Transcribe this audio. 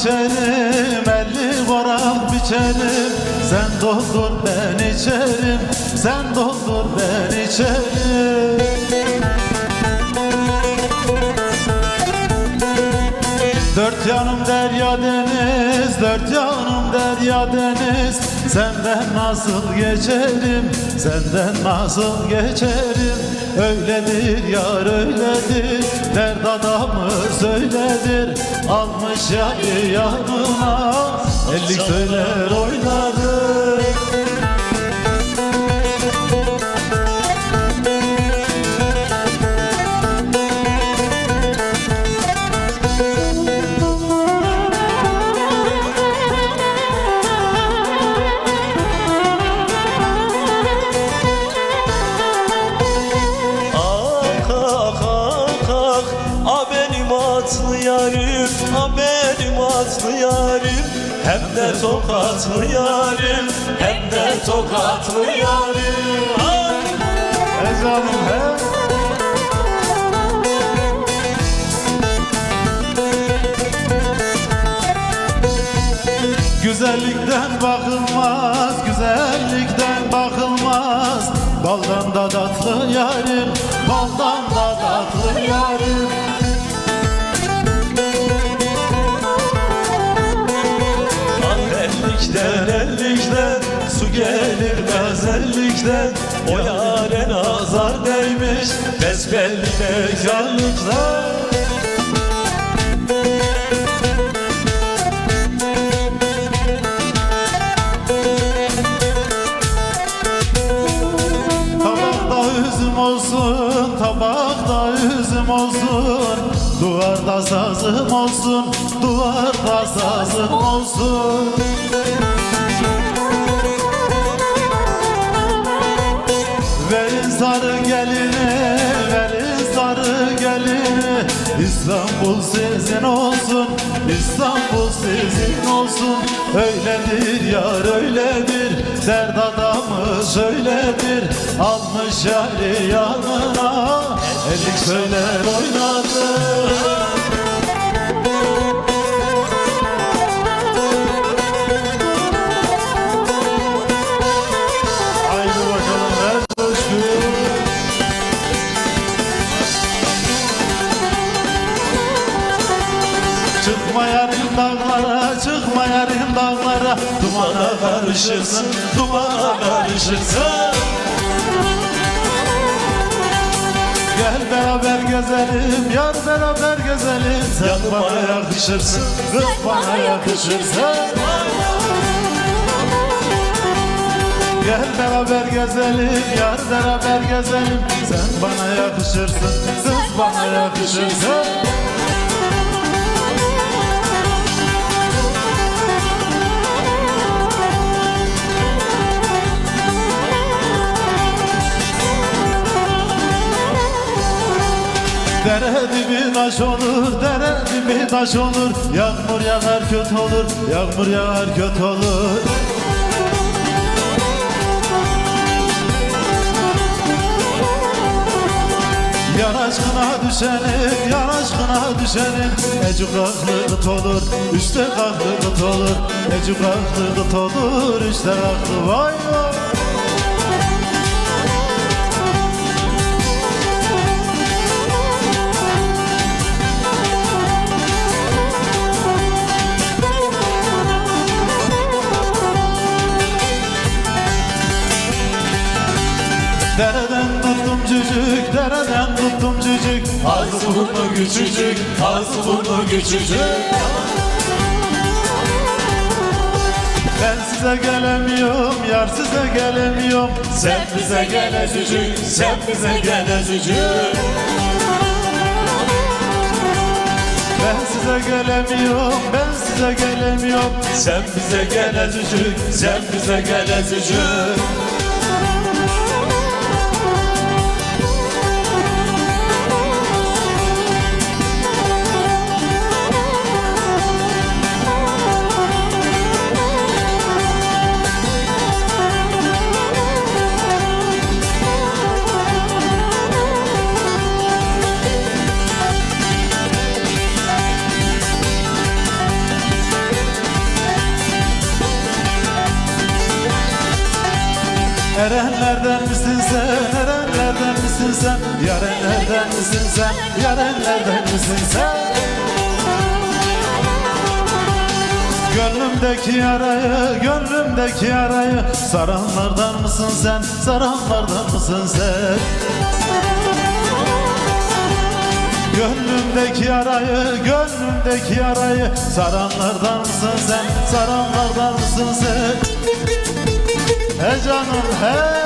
içerim elli varak biçerim. Sen doldur ben içerim Sen doldur ben içerim. Dört yanım derya deniz, dört yanım derya deniz Senden nasıl geçerim, senden nasıl geçerim? Öyledir yar öyledir, dert adamı söyledir Almış yari yanına, ellik söyler oynadır A benim atlı yarim A benim atlı yarim. Hem de tokatlı yarim Hem de tokatlı yarim. Ay! He canım he? Güzellikten bakılmaz, güzellikten bakılmaz. Baldan da tatlı yarim, baldan da tatlı yarim gelir özellikten O yare nazar değmiş Besbelli bekarlıklar Tabakta üzüm olsun, tabakta üzüm olsun. Duvarda sazım olsun, duvarda sazım olsun İstanbul sizin olsun, İstanbul sizin olsun. Öyledir yar öyledir, dert adamı söyledir Almış yari yanına, ellik söyler oynadı karışırsın, dumana karışırsın. Gel beraber gezelim, yar beraber gezelim. Sen bana yakışırsın, kız bana yakışırsın. Gel beraber gezelim, yar beraber gezelim. Sen bana yakışırsın, kız bana yakışırsın Dere dibi taş olur, dere dibi taş olur. Yağmur yağar kötü olur, yağmur yağar kötü olur. Yan aşkına düşenim, yan aşkına düşenim Ecuk aklı olur, üstte kıt olur Ecuk aklı olur, üstte kalklı vay vay Dereden tuttum cücük, dereden tuttum cücük. Ağzı burnu küçücük Ağzı burnu küçücük. Ben size gelemiyorum, yar size gelemiyorum. Sen bize gel ezücük Sen bize gel ezücük Ben size gelemiyorum, ben size gelemiyorum. Sen bize gel ezücük Sen bize gel ezücük Erenlerden misin sen, erenlerden misin sen? Yarenlerden misin sen, yarenlerden misin sen? Gönlümdeki yarayı, gönlümdeki yarayı Saranlardan mısın sen, saranlardan mısın sen? Gönlümdeki yarayı, gönlümdeki yarayı Saranlardan mısın sen, saranlardan mısın sen canım he